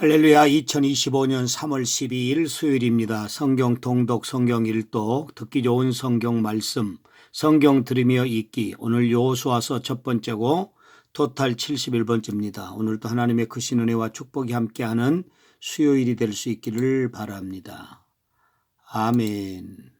할렐루야 2025년 3월 12일 수요일입니다. 성경 통독 성경 일독 듣기 좋은 성경 말씀 성경 들으며 읽기 오늘 요수와서 첫 번째고 토탈 71번째입니다. 오늘도 하나님의 크신 은혜와 축복이 함께하는 수요일이 될 수 있기를 바랍니다. 아멘.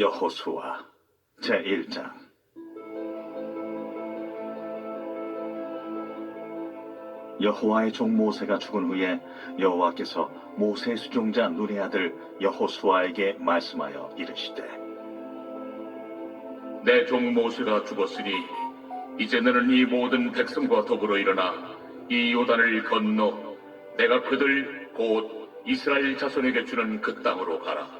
여호수아 제1장 여호와의 종 모세가 죽은 후에 여호와께서 모세 수종자 눈의 아들 여호수아에게 말씀하여 이르시되 내 종 모세가 죽었으니 이제 너는 이 모든 백성과 더불어 일어나 이 요단을 건너 내가 그들 곧 이스라엘 자손에게 주는 그 땅으로 가라.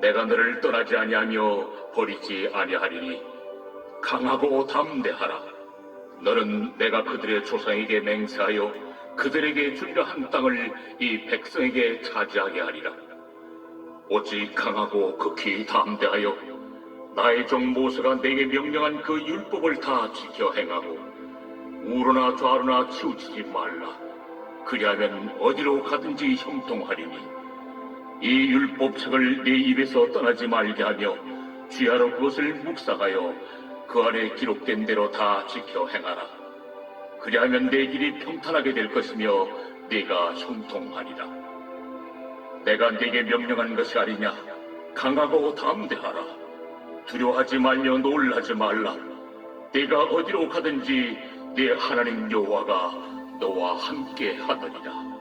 내가 너를 떠나지 아니하며 버리지 아니하리니 강하고 담대하라. 너는 내가 그들의 조상에게 맹세하여 그들에게 주리라 한 땅을 이 백성에게 차지하게 하리라. 오직 강하고 극히 담대하여 나의 종 모세가 내게 명령한 그 율법을 다 지켜 행하고 우로나 좌로나 치우치지 말라. 그리하면 어디로 가든지 형통하리니 이 율법책을 내 입에서 떠나지 말게 하며 주야로 그것을 묵상하여 그 안에 기록된 대로 다 지켜 행하라. 그리하면 내 길이 평탄하게 될 것이며 네가 형통하리라. 내가 네게 명령한 것이 아니냐? 강하고 담대하라. 두려워하지 말며 놀라지 말라. 네가 어디로 가든지 네 하나님 여호와가 너와 함께 하더니라.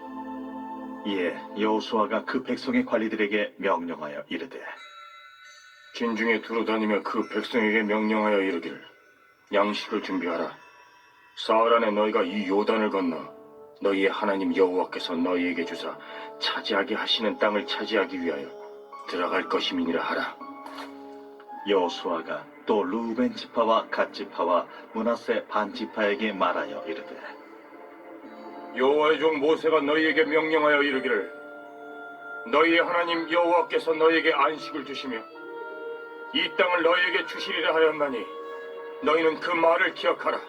이에 여호수아가 그 백성의 관리들에게 명령하여 이르되 진중에 두루다니며 그 백성에게 명령하여 이르기를 양식을 준비하라. 사흘 안에 너희가 이 요단을 건너 너희의 하나님 여호와께서 너희에게 주사 차지하게 하시는 땅을 차지하기 위하여 들어갈 것임이니라 하라. 여호수아가 또 루벤 지파와 갓 지파와 문하세 반 지파에게 말하여 이르되 여호와의 종 모세가 너희에게 명령하여 이르기를 너희의 하나님 여호와께서 너희에게 안식을 주시며 이 땅을 너희에게 주시리라 하였나니 너희는 그 말을 기억하라.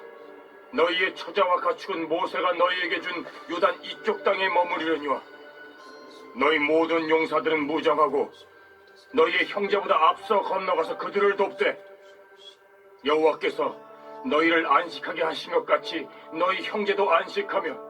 너희의 처자와 가축은 모세가 너희에게 준 요단 이쪽 땅에 머무리려니와 너희 모든 용사들은 무장하고 너희의 형제보다 앞서 건너가서 그들을 돕되 여호와께서 너희를 안식하게 하신 것 같이 너희 형제도 안식하며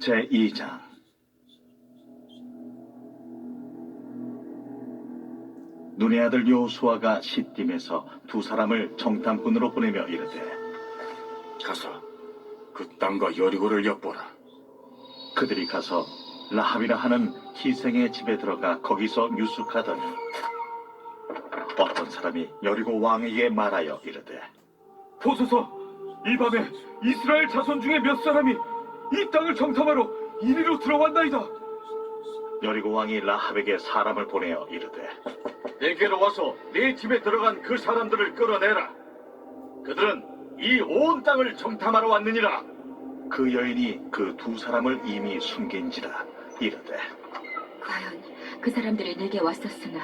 제 2장 눈의 아들 요수아가 시딤에서 두 사람을 정탐꾼으로 보내며 이르되 가서 그 땅과 여리고를 엿보라. 그들이 가서 라합이라 하는 희생의 집에 들어가 거기서 유숙하더니 어떤 사람이 여리고 왕에게 말하여 이르되 보소서, 이 밤에 이스라엘 자손 중에 몇 사람이 이 땅을 정탐하러 이리로 들어왔나이다. 여리고 왕이 라합에게 사람을 보내어 이르되 내게로 와서 네 집에 들어간 그 사람들을 끌어내라 그들은 이 온 땅을 정탐하러 왔느니라 그 여인이 그 두 사람을 이미 숨긴지라 이르되 과연 그 사람들이 내게 왔었으나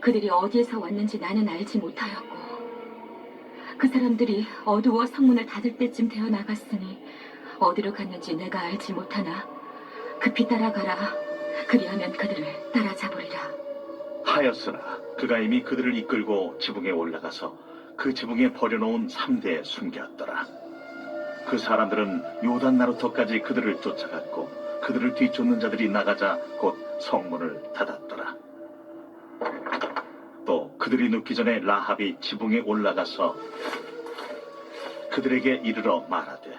그들이 어디에서 왔는지 나는 알지 못하였고 그 사람들이 어두워 성문을 닫을 때쯤 되어 나갔으니 어디로 갔는지 내가 알지 못하나 급히 따라가라 그리하면 그들을 따라잡으리라 하였으나 그가 이미 그들을 이끌고 지붕에 올라가서 그 지붕에 버려놓은 삼대에 숨겼더라. 그 사람들은 요단 나루터까지 그들을 쫓아갔고 그들을 뒤쫓는 자들이 나가자 곧 성문을 닫았더라. 또 그들이 눕기 전에 라합이 지붕에 올라가서 그들에게 이르러 말하되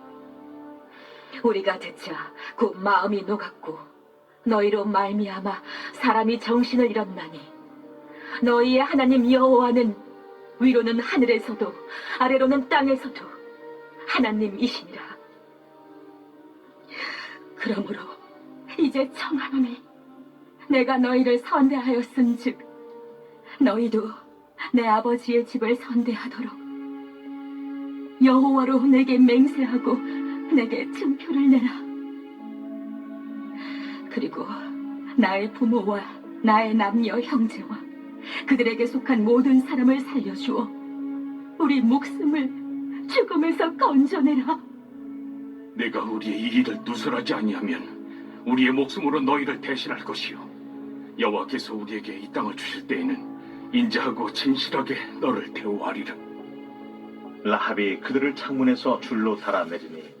우리가 듣자 곧 마음이 녹았고 너희로 말미암아 사람이 정신을 잃었나니 너희의 하나님 여호와는 위로는 하늘에서도 아래로는 땅에서도 하나님이시니라. 그러므로 이제 청하노니 내가 너희를 선대하였은즉 너희도 내 아버지의 집을 선대하도록 여호와로 내게 맹세하고 내게 증표를 내라. 그리고 나의 부모와 나의 남녀 형제와 그들에게 속한 모든 사람을 살려주어 우리 목숨을 죽음에서 건져내라. 내가 우리의 이 일을 누설하지 아니하면 우리의 목숨으로 너희를 대신할 것이요 여호와께서 우리에게 이 땅을 주실 때에는 인자하고 진실하게 너를 대우하리라 라합이 그들을 창문에서 줄로 달아내리니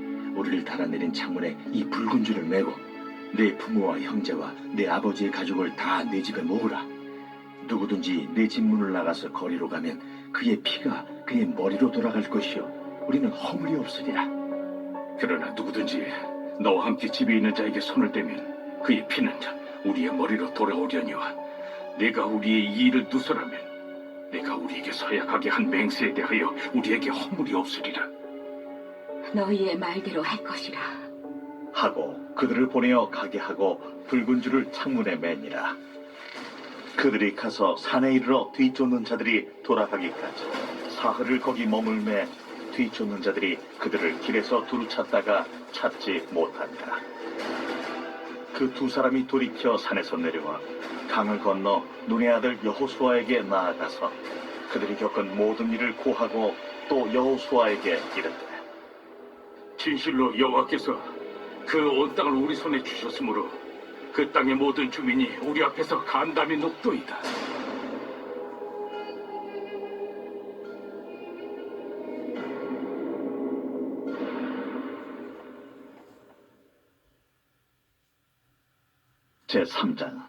우리를 달아내린 창문에 이 붉은 줄을 메고 내 부모와 형제와 내 아버지의 가족을 다 내 집에 모으라. 누구든지 내 집 문을 나가서 거리로 가면 그의 피가 그의 머리로 돌아갈 것이요. 우리는 허물이 없으리라. 그러나 누구든지 너와 함께 집에 있는 자에게 손을 대면 그의 피는 우리의 머리로 돌아오려니와 내가 우리의 이 일을 누설하면 내가 우리에게 서약하게 한 맹세에 대하여 우리에게 허물이 없으리라. 너희의 말대로 할 것이라. 하고 그들을 보내어 가게 하고 붉은 줄을 창문에 매니라. 그들이 가서 산에 이르러 뒤쫓는 자들이 돌아가기까지 사흘을 거기 머물매 뒤쫓는 자들이 그들을 길에서 두루 찾다가 찾지 못하니라. 그두 사람이 돌이켜 산에서 내려와 강을 건너 눈의 아들 여호수아에게 나아가서 그들이 겪은 모든 일을 고하고 또 여호수아에게 이르되 진실로 여호와께서 그 온 땅을 우리 손에 주셨으므로 그 땅의 모든 주민이 우리 앞에서 간담이 높도이다. 제3장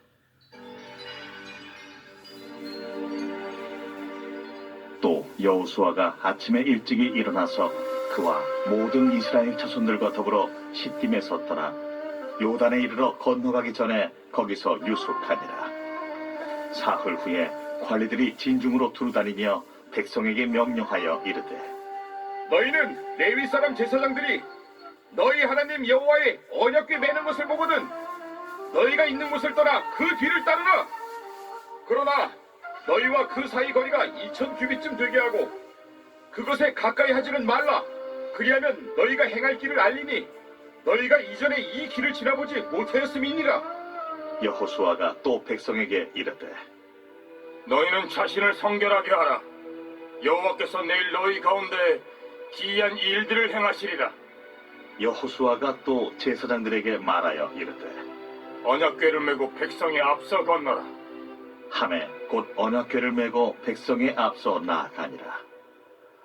또 여호수아가 아침에 일찍이 일어나서 그와 모든 이스라엘 자손들과 더불어 시팀에 섰더라 요단에 이르러 건너가기 전에 거기서 유숙하니라 사흘 후에 관리들이 진중으로 두루다니며 백성에게 명령하여 이르되 너희는 레위 사람 제사장들이 너희 하나님 여호와의 언약궤 매는 것을 보거든 너희가 있는 곳을 떠나 그 뒤를 따르라. 그러나 너희와 그 사이 거리가 2천 규빗쯤 되게 하고 그것에 가까이 하지는 말라. 그리하면 너희가 행할 길을 알리니 너희가 이전에 이 길을 지나보지 못하였음이니라. 여호수아가 또 백성에게 이르되 너희는 자신을 성결하게 하라. 여호와께서 내일 너희 가운데 기이한 일들을 행하시리라. 여호수아가 또 제사장들에게 말하여 이르되 언약궤를 메고 백성의 앞서 건너라. 함에 곧 언약궤를 메고 백성의 앞서 나아가니라.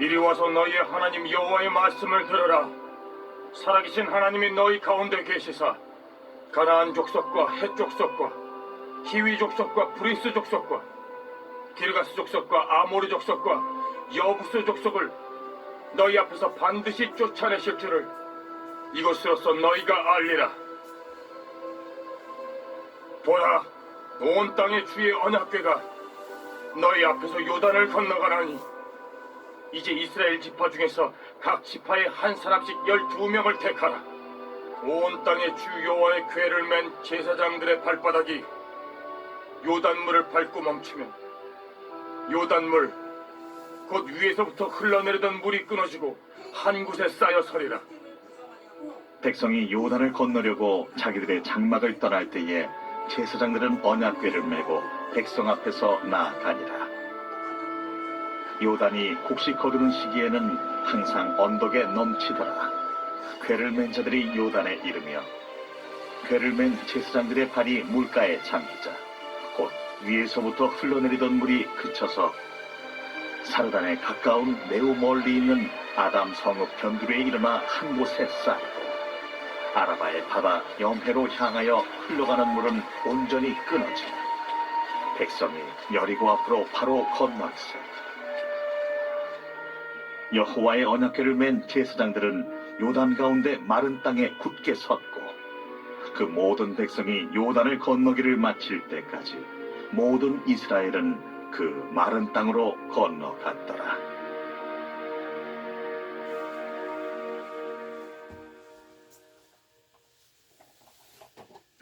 이리 와서 너희의 하나님 여호와의 말씀을 들으라. 살아계신 하나님이 너희 가운데 계시사 가나안 족속과 헷 족속과 히위 족속과 브리스 족속과 기르가스 족속과 아모리 족속과 여부스 족속을 너희 앞에서 반드시 쫓아내실 줄을 이것으로서 너희가 알리라. 보라, 온 땅의 주의 언약궤가 너희 앞에서 요단을 건너가라니. 이제 이스라엘 지파 중에서 각 지파에 한 사람씩 열두 명을 택하라. 온 땅의 주 여호와의 궤를 맨 제사장들의 발바닥이 요단물을 밟고 멈추면 요단물 곧 위에서부터 흘러내리던 물이 끊어지고 한 곳에 쌓여 서리라. 백성이 요단을 건너려고 자기들의 장막을 떠날 때에 제사장들은 언약궤를 메고 백성 앞에서 나아가니라. 요단이 곡식 거두는 시기에는 항상 언덕에 넘치더라. 궤를 맨 자들이 요단에 이르며 궤를 맨 제사장들의 발이 물가에 잠기자. 곧 위에서부터 흘러내리던 물이 그쳐서 사르단에 가까운 매우 멀리 있는 아담 성읍 변두리에 일어나 한 곳에 쌓이고 아라바의 바다 염해로 향하여 흘러가는 물은 온전히 끊어지 백성이 여리고 앞으로 바로 건너있어 여호와의 언약궤를 맨 제사장들은 요단 가운데 마른 땅에 굳게 섰고 그 모든 백성이 요단을 건너기를 마칠 때까지 모든 이스라엘은 그 마른 땅으로 건너갔더라.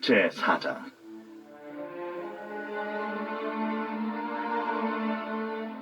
제 4장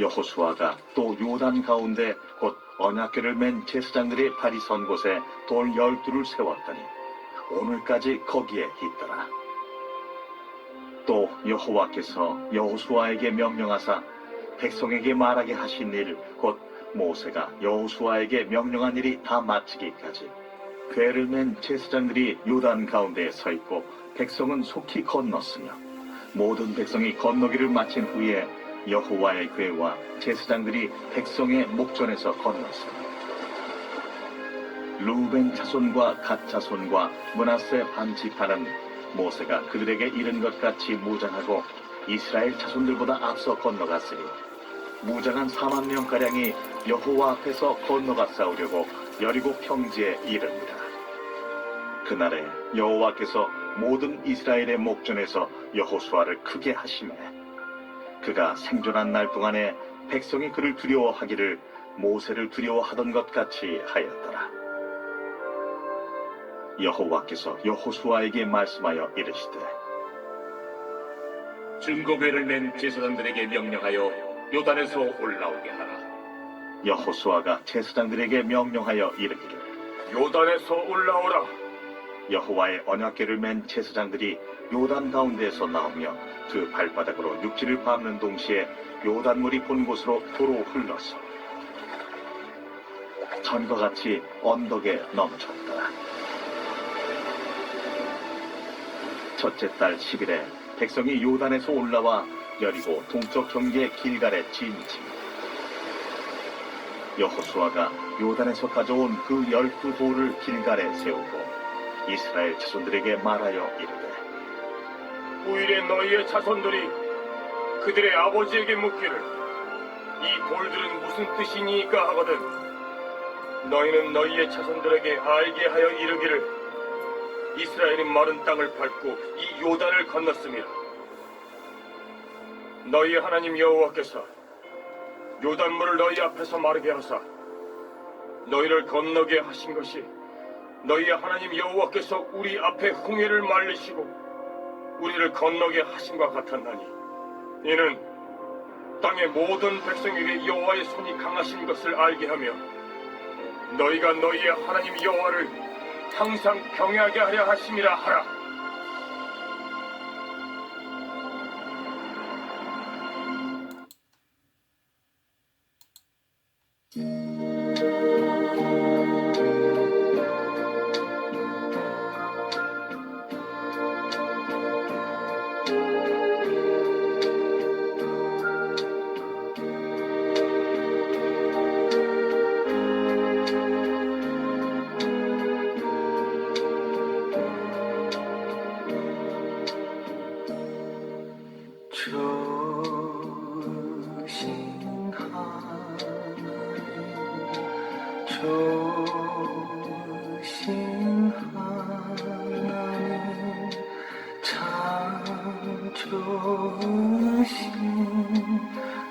여호수아가 또 요단 가운데 곧 언약궤를 맨 제사장들이 발이 선 곳에 돌 열두를 세웠더니 오늘까지 거기에 있더라. 또 여호와께서 여호수아에게 명령하사 백성에게 말하게 하신 일 곧 모세가 여호수아에게 명령한 일이 다 마치기까지 괴를 맨 제사장들이 요단 가운데에 서 있고 백성은 속히 건넜으며 모든 백성이 건너기를 마친 후에 여호와의 괴와 제사장들이 백성의 목전에서 건넜으며 루벤 자손과 갓 자손과 문하세 반 지파는 모세가 그들에게 이른 것 같이 무장하고 이스라엘 자손들보다 앞서 건너갔으니 무장한 4만 명 가량이 여호와 앞에서 건너가 싸우려고 여리고 평지에 이릅니다. 그날에 여호와께서 모든 이스라엘의 목전에서 여호수아를 크게 하심에 그가 생존한 날 동안에 백성이 그를 두려워하기를 모세를 두려워하던 것 같이 하였더라. 여호와께서 여호수아에게 말씀하여 이르시되 증거궤를 맨 제사장들에게 명령하여 요단에서 올라오게 하라. 여호수아가 제사장들에게 명령하여 이르기를 요단에서 올라오라 여호와의 언약궤를 맨 제사장들이 요단 가운데에서 나오며 그 발바닥으로 육지를 밟는 동시에 요단물이 본 곳으로 도로 흘러서 전과 같이 언덕에 넘쳤더라. 첫째 달 10일에 백성이 요단에서 올라와 여리고 동쪽 경계 길갈에 진치. 여호수아가 요단에서 가져온 그 열두 돌을 길갈에 세우고 이스라엘 자손들에게 말하여 이르되 후일에 너희의 자손들이 그들의 아버지에게 묻기를 이 돌들은 무슨 뜻이니까? 하거든. 너희는 너희의 자손들에게 알게 하여 이르기를 이스라엘이 마른 땅을 밟고 이 요단을 건넜습니다. 너희 하나님 여호와께서 요단물을 너희 앞에서 마르게 하사 너희를 건너게 하신 것이 너희 하나님 여호와께서 우리 앞에 홍해를 말리시고 우리를 건너게 하심과 같았나니. 이는 땅의 모든 백성에게 여호와의 손이 강하신 것을 알게 하며 너희가 너희의 하나님 여호와를 항상 경외하게 하려 하심이라 하라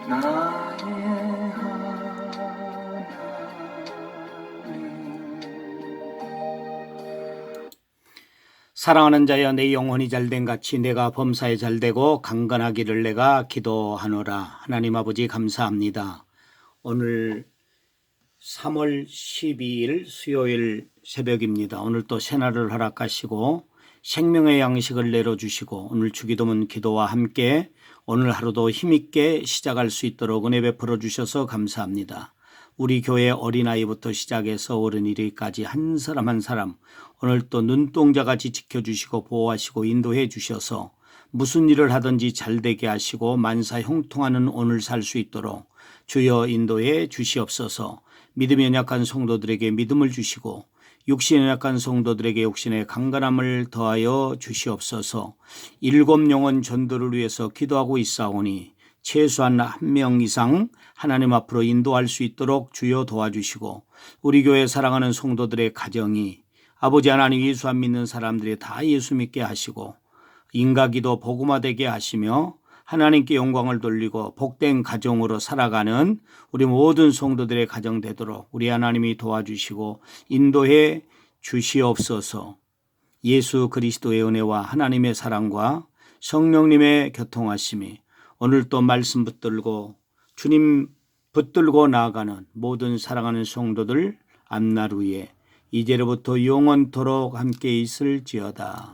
하나님 사랑하는 자여 내 영혼이 잘된 같이 내가 범사에 잘되고 강건하기를 내가 기도하노라. 하나님 아버지 감사합니다. 오늘 3월 12일 수요일 새벽입니다. 오늘 또 새날을 허락하시고 생명의 양식을 내려주시고 오늘 주기도문 기도와 함께 오늘 하루도 힘있게 시작할 수 있도록 은혜 베풀어 주셔서 감사합니다. 우리 교회 어린아이부터 시작해서 어른이리까지 한 사람 한 사람 오늘 또 눈동자같이 지켜주시고 보호하시고 인도해 주셔서 무슨 일을 하든지 잘 되게 하시고 만사 형통하는 오늘 살 수 있도록 주여 인도해 주시옵소서 믿음이 연약한 성도들에게 믿음을 주시고 육신에 약한 성도들에게 육신의 강건함을 더하여 주시옵소서. 일곱 영혼 전도를 위해서 기도하고 있사오니 최소한 한 명 이상 하나님 앞으로 인도할 수 있도록 주여 도와주시고 우리 교회 사랑하는 성도들의 가정이 아버지 하나님 예수 안 믿는 사람들이 다 예수 믿게 하시고 인가기도 복음화되게 하시며 하나님께 영광을 돌리고 복된 가정으로 살아가는 우리 모든 성도들의 가정 되도록 우리 하나님이 도와주시고 인도해 주시옵소서. 예수 그리스도의 은혜와 하나님의 사랑과 성령님의 교통하심이 오늘 또 말씀 붙들고 주님 붙들고 나아가는 모든 사랑하는 성도들 앞날 후에 이제로부터 영원토록 함께 있을지어다.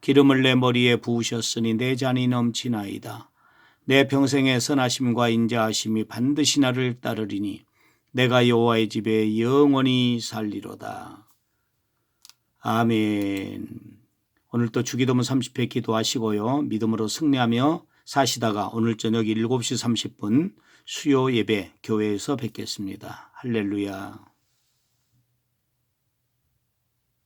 기름을 내 머리에 부으셨으니 내 잔이 넘치나이다. 내 평생의 선하심과 인자하심이 반드시 나를 따르리니 내가 여호와의 집에 영원히 살리로다. 아멘. 오늘 또 주기도문 30회 기도하시고요. 믿음으로 승리하며 사시다가 오늘 저녁 7시 30분 수요 예배 교회에서 뵙겠습니다. 할렐루야.